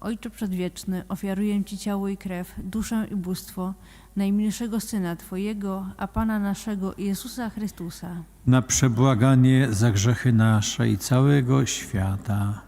Ojcze Przedwieczny, ofiaruję Ci ciało i krew, duszę i bóstwo najmilszego Syna Twojego, a Pana naszego Jezusa Chrystusa, na przebłaganie za grzechy nasze i całego świata.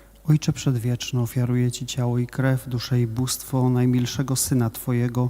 Ojcze Przedwieczny, ofiaruję Ci ciało i krew, duszę i bóstwo najmilszego Syna Twojego,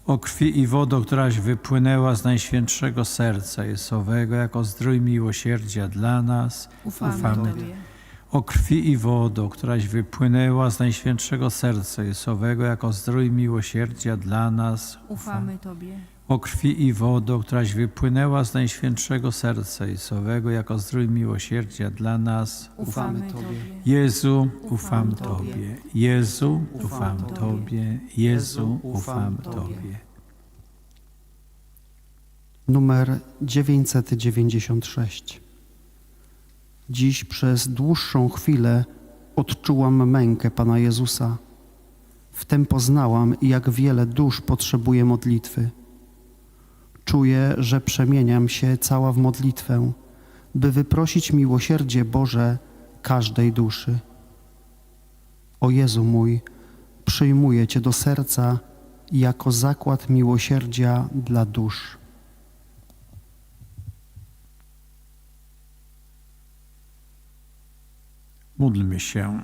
O krwi i wodo, któraś wypłynęła z Najświętszego Serca Jesowego, jako zdrój miłosierdzia dla nas. Ufamy, Ufamy Tobie. O krwi i wodo, któraś wypłynęła z Najświętszego Serca Jesowego, jako zdrój miłosierdzia dla nas. Ufamy Tobie. O krwi i wodo, któraś wypłynęła z Najświętszego Serca Jesowego, jako zdrój miłosierdzia dla nas. Ufamy Tobie. Tobie. Jezu, ufam Tobie. Jezu, ufam Tobie. Jezu, Ufam. Tobie. numer 996. Dziś przez dłuższą chwilę odczułam mękę Pana Jezusa. Wtem poznałam, jak wiele dusz potrzebuje modlitwy. Czuję, że przemieniam się cała w modlitwę, by wyprosić miłosierdzie Boże każdej duszy. O Jezu mój, przyjmuję Cię do serca jako zakład miłosierdzia dla dusz. Módlmy się.